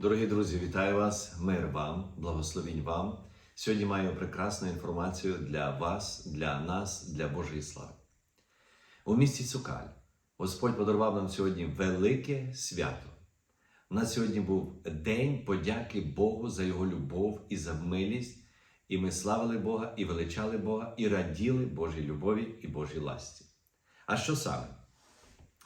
Дорогі друзі, вітаю вас! Мир вам, благословінь вам. Сьогодні маю прекрасну інформацію для вас, для нас, для Божої слави. У місті Цукаль Господь подарував нам сьогодні велике свято. У нас сьогодні був день подяки Богу за Його любов і за милість. І ми славили Бога, і величали Бога, і раділи Божій любові і Божій ласті. А що саме?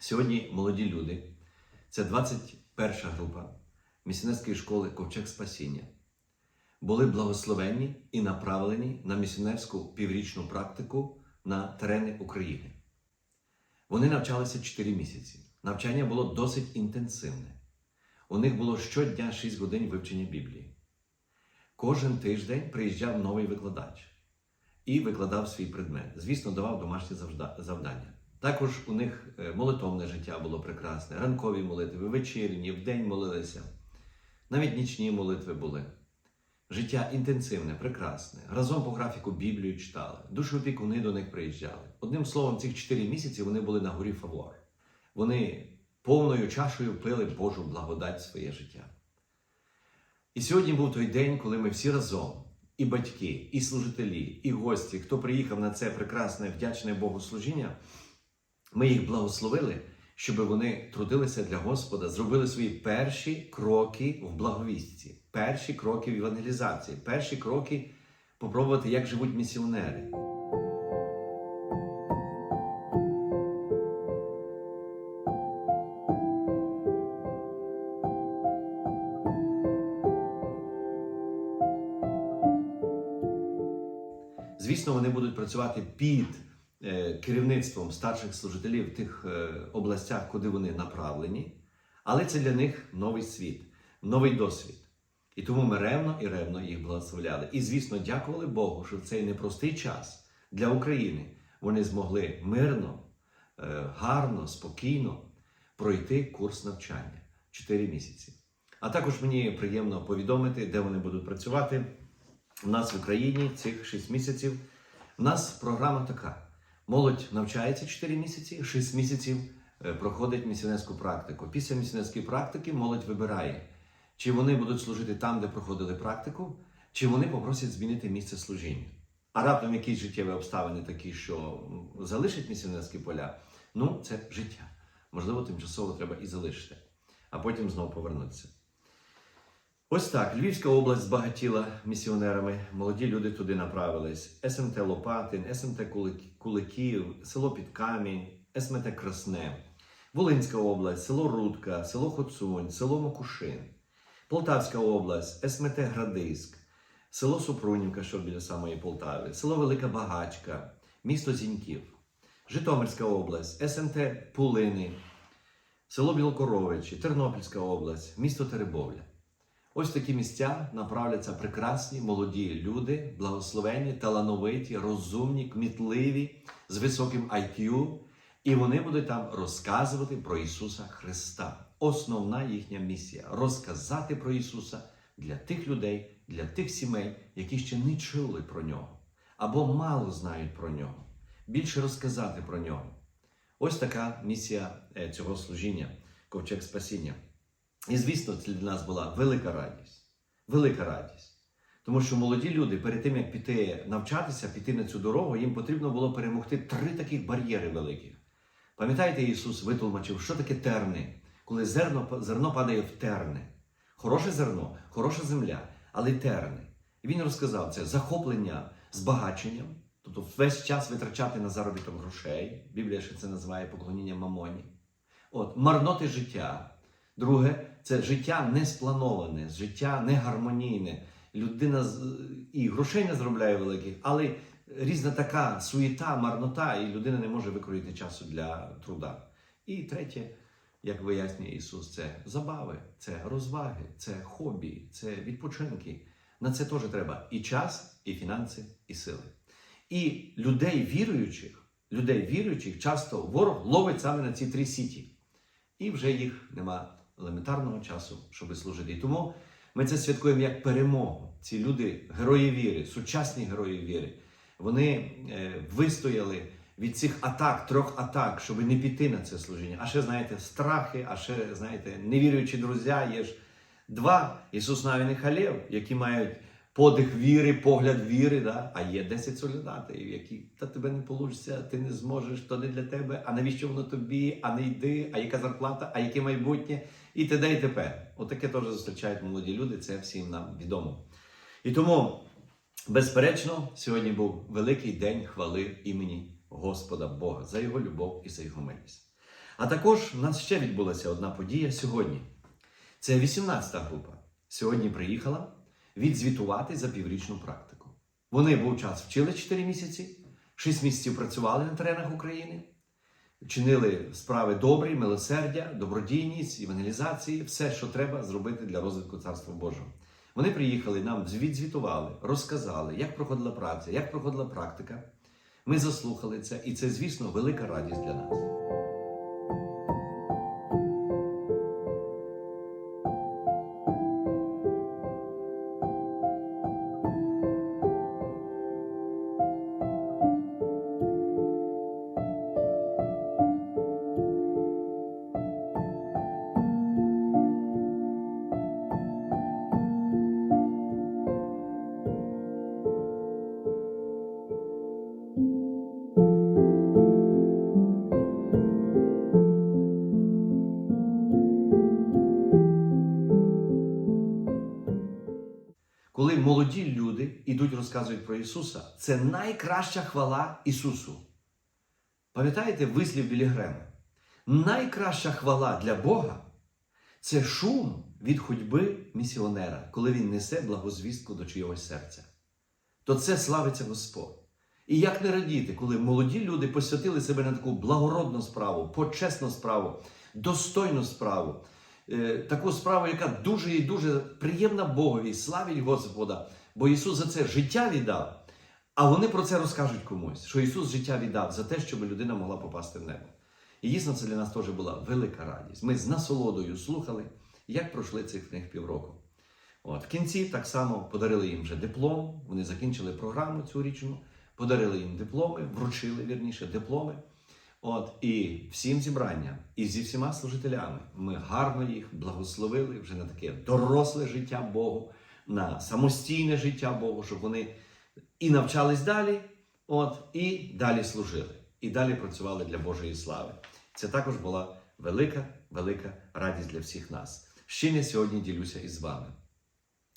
Сьогодні молоді люди, це 21 група місіонерської школи Ковчег Спасіння, були благословені і направлені на місіонерську піврічну практику на терени України. Вони навчалися 4 місяці. Навчання було досить інтенсивне. У них було щодня 6 годин вивчення Біблії. Кожен тиждень приїжджав новий викладач і викладав свій предмет. Звісно, давав домашні завдання. Також у них е, молитовне життя було прекрасне, ранкові молитви, вечірні, вдень молилися. Навіть нічні молитви були. Життя інтенсивне, прекрасне. Разом по графіку Біблію читали. Душоопікуни до них приїжджали. Одним словом, цих 4 місяці вони були на горі Фавор. Вони повною чашею пили Божу благодать своє життя. І сьогодні був той день, коли ми всі разом, і батьки, і служителі, і гості, хто приїхав на це прекрасне, вдячне Богу служіння, ми їх благословили, щоб вони трудилися для Господа, зробили свої перші кроки в благовістці, перші кроки в евангелізації, перші кроки попробувати, як живуть місіонери. Звісно, вони будуть працювати під керівництвом старших служителів в тих е, областях, куди вони направлені, але це для них новий світ, новий досвід. І тому ми ревно і ревно їх благословляли. І, звісно, дякували Богу, що в цей непростий час для України вони змогли мирно, е, гарно, спокійно пройти курс навчання 4 місяці. А також мені приємно повідомити, де вони будуть працювати. У нас в Україні цих 6 місяців. У нас програма така: молодь навчається 4 місяці, 6 місяців е, проходить місіонерську практику. Після місіонерської практики молодь вибирає, чи вони будуть служити там, де проходили практику, чи вони попросять змінити місце служіння. А раптом якісь життєві обставини такі, що залишать місіонерські поля, ну це життя. Можливо, тимчасово треба і залишити, а потім знову повернутися. Ось так, Львівська область збагатіла місіонерами. Молоді люди туди направились. СМТ Лопатин, СМТ Кулик- Куликів, село Підкамінь, СМТ Красне, Волинська область, село Рудка, село Хоцунь, село Макушин, Полтавська область, СМТ Градиськ, село Супрунівка, що біля самої Полтави, село Велика Багачка, місто Зіньків, Житомирська область, СМТ Пулини, село Білокоровичі, Тернопільська область, місто Теребовля. Ось такі місця направляться прекрасні молоді люди, благословенні, талановиті, розумні, кмітливі, з високим IQ, і вони будуть там розказувати про Ісуса Христа. Основна їхня місія розказати про Ісуса для тих людей, для тих сімей, які ще не чули про нього або мало знають про нього. Більше розказати про нього. Ось така місія е, цього служіння, ковчег спасіння. І звісно, це для нас була велика радість. Велика радість. Тому що молоді люди, перед тим як піти навчатися, піти на цю дорогу, їм потрібно було перемогти три таких бар'єри великих. Пам'ятаєте, Ісус витлумачив, що таке терни, коли зерно, зерно падає в терни. Хороше зерно, хороша земля, але терни. І він розказав це захоплення збагаченням, тобто весь час витрачати на заробіток грошей. Біблія ще це називає поклоніння мамоні. От, марноти життя. Друге, це життя не сплановане, життя не гармонійне. Людина і грошей не заробляє великих, але різна така суєта, марнота, і людина не може викроїти часу для труда. І третє, як вияснює Ісус, це забави, це розваги, це хобі, це відпочинки. На це теж треба і час, і фінанси, і сили. І людей віруючих, людей віруючих часто ворог ловить саме на ці три сіті і вже їх нема елементарного часу, щоб служити. І тому ми це святкуємо як перемогу. Ці люди, герої віри, сучасні герої віри, вони е, вистояли від цих атак, трьох атак, щоб не піти на це служіння. А ще, знаєте, страхи, а ще, знаєте, невіруючі друзі, є ж Два Ісус навіних халєв, які мають подих віри, погляд віри, да? а є 10 солдатів, які та тебе не вийде, ти не зможеш, то не для тебе, а навіщо воно тобі, а не йди, а яка зарплата, а яке майбутнє, і т.д. і тепер. Отаке теж зустрічають молоді люди, це всім нам відомо. І тому, безперечно, сьогодні був великий день хвали імені Господа Бога за його любов і за його милість. А також в нас ще відбулася одна подія сьогодні. Це 18-та група. Сьогодні приїхала відзвітувати за піврічну практику. Вони був час вчили 4 місяці, 6 місяців працювали на теренах України, чинили справи добрі, милосердя, добродійність, евангелізації, все, що треба зробити для розвитку Царства Божого. Вони приїхали, нам відзвітували, розказали, як проходила праця, як проходила практика. Ми заслухали це, і це, звісно, велика радість для нас. Молоді люди ідуть розказують про Ісуса, це найкраща хвала Ісусу. Пам'ятаєте вислів Білі Грема? Найкраща хвала для Бога це шум від ходьби місіонера, коли він несе благозвістку до чийогось серця. То це славиться Господь. І як не радіти, коли молоді люди посвятили себе на таку благородну справу, почесну справу, достойну справу, таку справу, яка дуже і дуже приємна Богові, славить Господа, бо Ісус за це життя віддав. А вони про це розкажуть комусь, що Ісус життя віддав за те, щоб людина могла попасти в небо. І дійсно, це для нас теж була велика радість. Ми з насолодою слухали, як пройшли цих них півроку. От, в кінці так само подарили їм вже диплом, вони закінчили програму цьогорічну, подарили їм дипломи, вручили вірніше дипломи. От, і всім зібранням, і зі всіма служителями ми гарно їх благословили вже на таке доросле життя Богу, на самостійне життя Богу, щоб вони і навчались далі, от, і далі служили, і далі працювали для Божої слави. Це також була велика, велика радість для всіх нас. Ще не сьогодні ділюся із вами.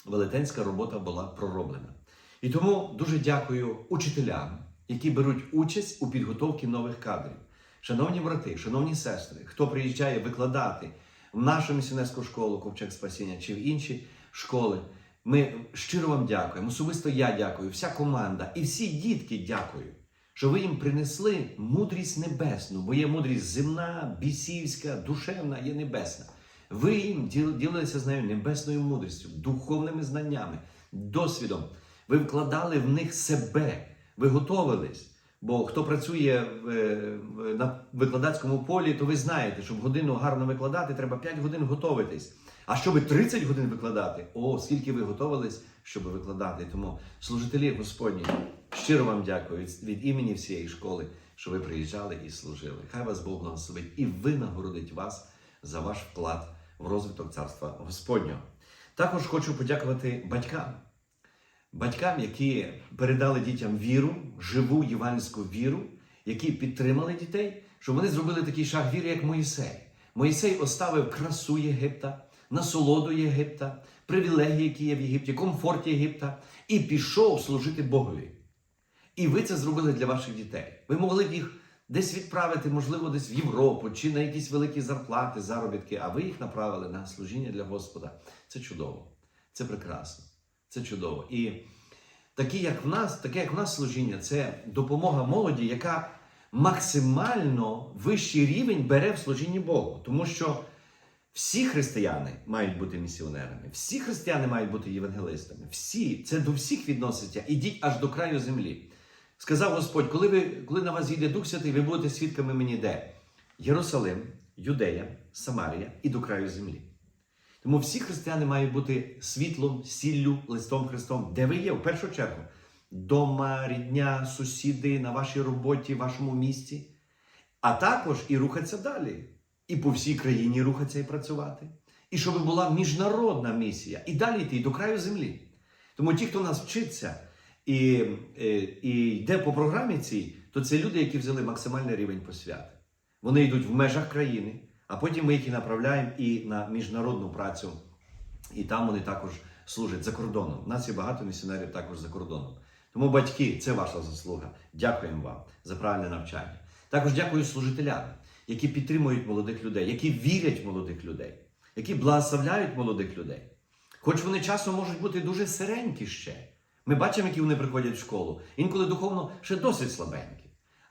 Велетенська робота була пророблена. І тому дуже дякую учителям, які беруть участь у підготовці нових кадрів. Шановні брати, шановні сестри, хто приїжджає викладати в нашу місіонерську школу Ковчег Спасіння чи в інші школи, ми щиро вам дякуємо. Особисто я дякую, вся команда і всі дітки дякую, що ви їм принесли мудрість небесну, бо є мудрість земна, бісівська, душевна, є небесна. Ви їм ділилися з нею небесною мудрістю, духовними знаннями, досвідом. Ви вкладали в них себе, ви готовились. Бо хто працює е, на викладацькому полі, то ви знаєте, щоб годину гарно викладати, треба 5 годин готуватись. А щоб 30 годин викладати, о, скільки ви готувались, щоб викладати. Тому служителі Господні, щиро вам дякую від, від імені всієї школи, що ви приїжджали і служили. Хай вас Бог благословить і винагородить вас за ваш вклад в розвиток царства Господнього. Також хочу подякувати батькам батькам, які передали дітям віру, живу євангельську віру, які підтримали дітей, щоб вони зробили такий шаг віри, як Моїсей. Моїсей оставив красу Єгипта, насолоду Єгипта, привілегії, які є в Єгипті, комфорт Єгипта, і пішов служити Богові. І ви це зробили для ваших дітей. Ви могли б їх десь відправити, можливо, десь в Європу чи на якісь великі зарплати, заробітки, а ви їх направили на служіння для Господа. Це чудово, це прекрасно, це чудово. І такі, як в нас, таке, як в нас служіння, це допомога молоді, яка максимально вищий рівень бере в служінні Богу. Тому що всі християни мають бути місіонерами, всі християни мають бути євангелистами. Всі, це до всіх відноситься. Ідіть аж до краю землі. Сказав Господь, коли, ви, коли на вас зійде Дух Святий, ви будете свідками мені де? Єрусалим, Юдея, Самарія і до краю землі. Тому всі християни мають бути світлом, сіллю, листом Христом, де ви є в першу чергу. Дома, рідня, сусіди, на вашій роботі, вашому місті. А також і рухатися далі. І по всій країні рухатися і працювати. і щоб була міжнародна місія, і далі йти до краю землі. Тому ті, хто нас вчиться і, е, і йде по програмі цій, то це люди, які взяли максимальний рівень посвяти. Вони йдуть в межах країни, а потім ми їх і направляємо і на міжнародну працю. І там вони також служать за кордоном. У нас є багато місіонерів також за кордоном. Тому, батьки, це ваша заслуга. Дякуємо вам за правильне навчання. Також дякую служителям, які підтримують молодих людей, які вірять в молодих людей, які благословляють молодих людей. Хоч вони часом можуть бути дуже сиренькі ще. Ми бачимо, які вони приходять в школу. Інколи духовно ще досить слабенькі.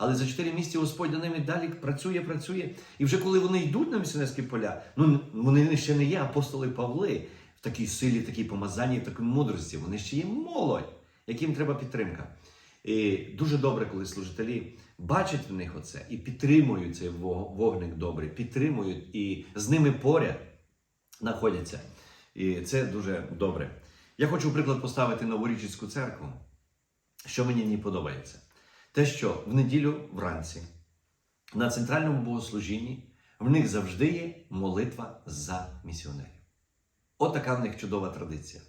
Але за чотири місяці Господь над ними далі працює, працює. І вже коли вони йдуть на місіонерські поля, ну вони ще не є апостоли Павли в такій силі, в такій помазанні, в такій мудрості. Вони ще є молодь, яким треба підтримка. І дуже добре, коли служителі бачать в них оце і підтримують цей вогник добрий, підтримують і з ними поряд знаходяться. І це дуже добре. Я хочу приклад поставити новорічицьку церкву. Що мені не подобається? Те, що в неділю вранці на центральному богослужінні в них завжди є молитва за місіонерів. От така в них чудова традиція.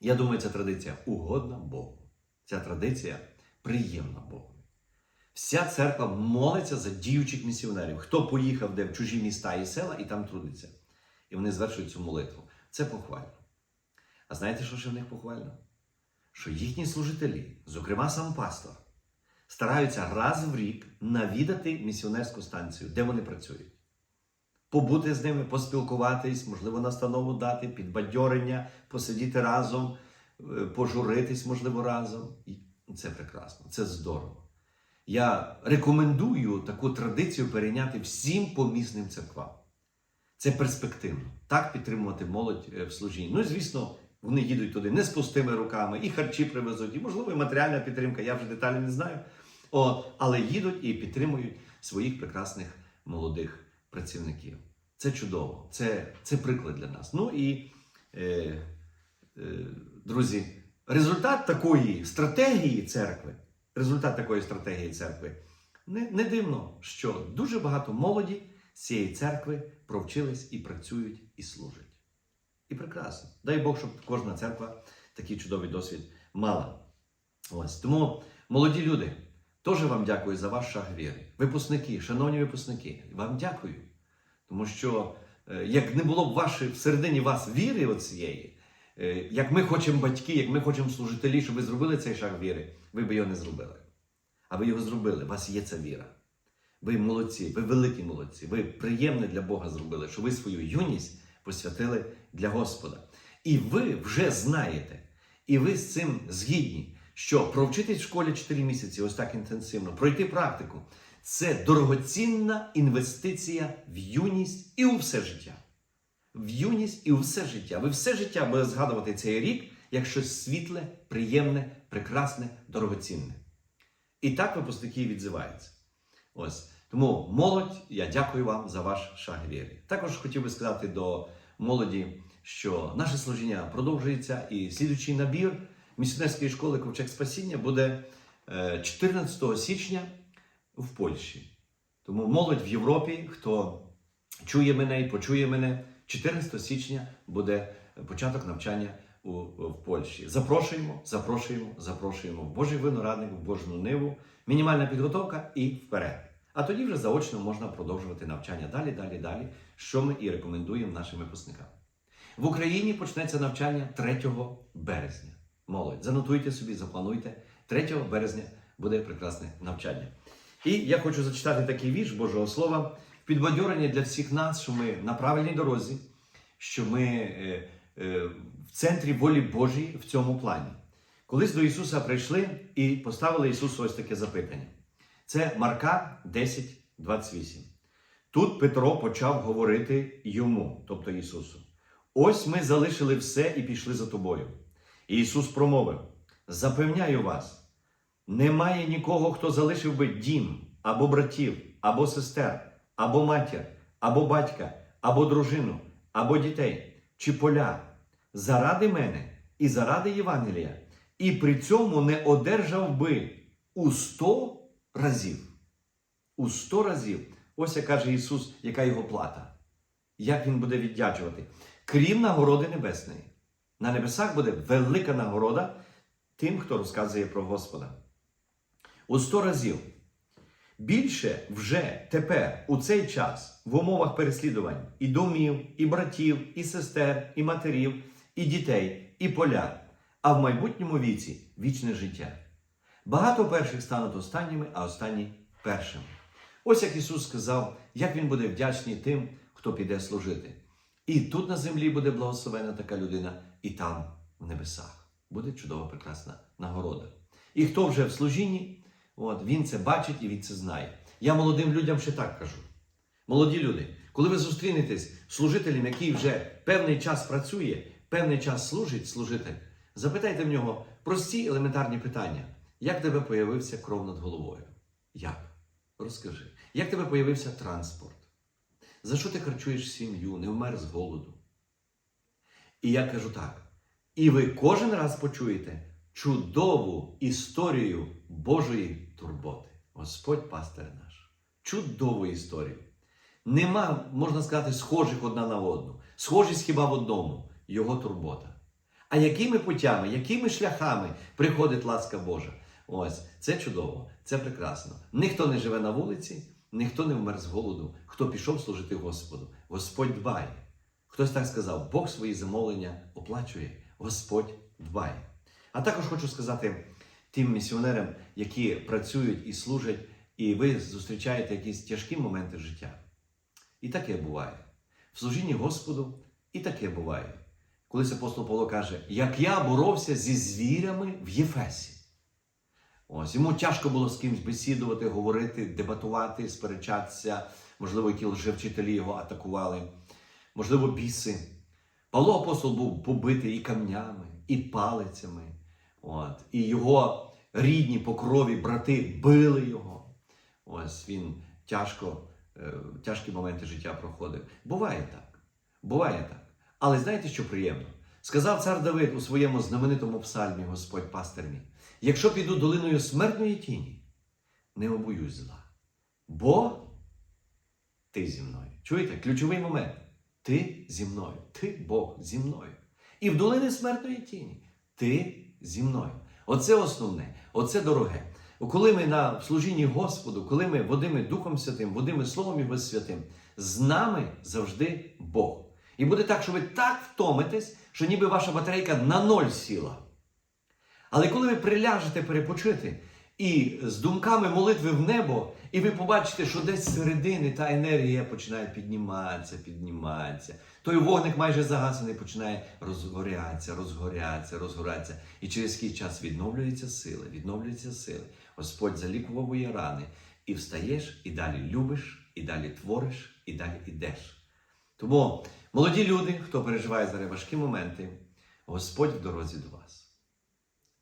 Я думаю, ця традиція угодна Богу. Ця традиція приємна Богу. Вся церква молиться за діючих місіонерів, хто поїхав де в чужі міста і села і там трудиться. І вони звершують цю молитву. Це похвально. А знаєте, що ще в них похвально? Що їхні служителі, зокрема сам пастор, стараються раз в рік навідати місіонерську станцію, де вони працюють. Побути з ними, поспілкуватись, можливо, настанову дати, підбадьорення, посидіти разом, е, пожуритись, можливо, разом. І це прекрасно, це здорово. Я рекомендую таку традицію перейняти всім помісним церквам. Це перспективно. Так підтримувати молодь е, в служінні. Ну і звісно, вони їдуть туди не з пустими руками, і харчі привезуть, і можливо, і матеріальна підтримка, я вже деталі не знаю. От, але їдуть і підтримують своїх прекрасних молодих працівників. Це чудово, це, це приклад для нас. Ну і, е, е, друзі, результат такої стратегії церкви, результат такої стратегії церкви, не, не дивно, що дуже багато молоді з цієї церкви провчились і працюють і служать. І прекрасно. Дай Бог, щоб кожна церква такий чудовий досвід мала. Ось тому, молоді люди, теж вам дякую за ваш шаг віри. Випускники, шановні випускники, вам дякую. Тому що е, як не було б вашої всередині вас віри оцієї, е, як ми хочемо батьки, як ми хочемо служителі, щоб ви зробили цей шаг віри, ви б його не зробили. А ви його зробили, у вас є ця віра. Ви молодці, ви великі молодці, ви приємне для Бога зробили, що ви свою юність посвятили для Господа. І ви вже знаєте, і ви з цим згідні, що провчитись в школі 4 місяці, ось так інтенсивно, пройти практику це дорогоцінна інвестиція в юність і у все життя. В юність і у все життя. Ви все життя будете згадувати цей рік як щось світле, приємне, прекрасне, дорогоцінне. І так випускники відзиваються. Ось. Тому молодь, я дякую вам за ваш шаг віри. Також хотів би сказати до молоді, що наше служіння продовжується, і слідуючий набір місіонерської школи Ковчег Спасіння буде е, 14 січня в Польщі. Тому молодь в Європі, хто чує мене і почує мене, 14 січня буде початок навчання у, в Польщі. Запрошуємо, запрошуємо, запрошуємо в Божий виноградник, в Божну ниву, мінімальна підготовка і вперед. А тоді вже заочно можна продовжувати навчання далі, далі, далі, що ми і рекомендуємо нашим випускникам. В Україні почнеться навчання 3 березня. Молодь, занотуйте собі, заплануйте. 3 березня буде прекрасне навчання. І я хочу зачитати такий вірш Божого Слова підбадьорення для всіх нас, що ми на правильній дорозі, що ми е, е, в центрі волі Божій в цьому плані. Колись до Ісуса прийшли і поставили Ісусу ось таке запитання. Це Марка 10, 28. Тут Петро почав говорити йому, тобто Ісусу. Ось ми залишили все і пішли за тобою. Ісус промовив: Запевняю вас, немає нікого, хто залишив би дім, або братів, або сестер, або матір, або батька, або дружину, або дітей, чи поля, заради мене і заради Євангелія, і при цьому не одержав би у сто разів. У сто разів. Ось як каже Ісус, яка його плата. як він буде віддячувати. Крім нагороди небесної. На небесах буде велика нагорода тим, хто розказує про Господа. У сто разів. Більше вже тепер, у цей час, в умовах переслідувань і домів, і братів, і сестер, і матерів, і дітей, і поля, а в майбутньому віці вічне життя. Багато перших стануть останніми, а останні першими. Ось як Ісус сказав, як Він буде вдячний тим, хто піде служити. І тут на землі буде благословена така людина, і там, в небесах, буде чудова, прекрасна нагорода. І хто вже в служінні, от, він це бачить і він це знає. Я молодим людям ще так кажу. Молоді люди, коли ви зустрінетесь з служителем, який вже певний час працює, певний час служить служитель, запитайте в нього прості елементарні питання. Як тебе появився кров над головою? Як? Розкажи. Як тебе появився транспорт? За що ти харчуєш сім'ю, не вмер з голоду? І я кажу так. І ви кожен раз почуєте чудову історію Божої турботи. Господь пастир наш. Чудову історію. Нема, можна сказати, схожих одна на одну. Схожість хіба в одному його турбота. А якими путями, якими шляхами приходить ласка Божа? Ось це чудово, це прекрасно. Ніхто не живе на вулиці, ніхто не вмер з голоду, хто пішов служити Господу. Господь дбає. Хтось так сказав: Бог свої замовлення оплачує, Господь дбає. А також хочу сказати тим місіонерам, які працюють і служать, і ви зустрічаєте якісь тяжкі моменти життя. І таке буває. В служінні Господу і таке буває. Колись апостол Павло каже, як я боровся зі звірями в Єфесі. Ось йому тяжко було з кимось бесідувати, говорити, дебатувати, сперечатися. Можливо, які лжевчителі його атакували, можливо, біси. Павло апостол був побитий і камнями, і палицями. От. І його рідні по крові брати били його. Ось він тяжко, е, тяжкі моменти життя проходив. Буває так. Буває так. Але знаєте, що приємно? Сказав цар Давид у своєму знаменитому псальмі, Господь пастир мій, якщо піду долиною смертної тіні, не обоюсь зла. Бо ти зі мною. Чуєте? Ключовий момент. Ти зі мною. Ти Бог зі мною. І в долині смертної тіні ти зі мною. Оце основне, оце дороге. Коли ми на служінні Господу, коли ми водими Духом Святим, водими Словом Його Святим, з нами завжди Бог. І буде так, що ви так втомитесь, що ніби ваша батарейка на ноль сіла. Але коли ви приляжете перепочити і з думками молитви в небо, і ви побачите, що десь з середини та енергія починає підніматися, підніматися, той вогник майже загасений починає розгорятися, розгорятися, розгорятися. І через який час відновлюється сила, відновлюється сили. Господь залікував рани, і встаєш, і далі любиш, і далі твориш, і далі ідеш. Тому, молоді люди, хто переживає зараз важкі моменти, Господь в дорозі до вас.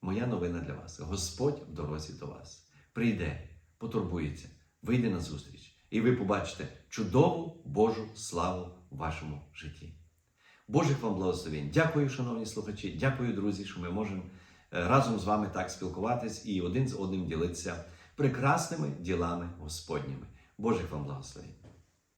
Моя новина для вас. Господь в дорозі до вас. Прийде, потурбується, вийде на зустріч, і ви побачите чудову Божу славу в вашому житті. Божих вам благословень. Дякую, шановні слухачі. Дякую, друзі, що ми можемо е, разом з вами так спілкуватись і один з одним ділитися прекрасними ділами Господніми. Божих вам благословень.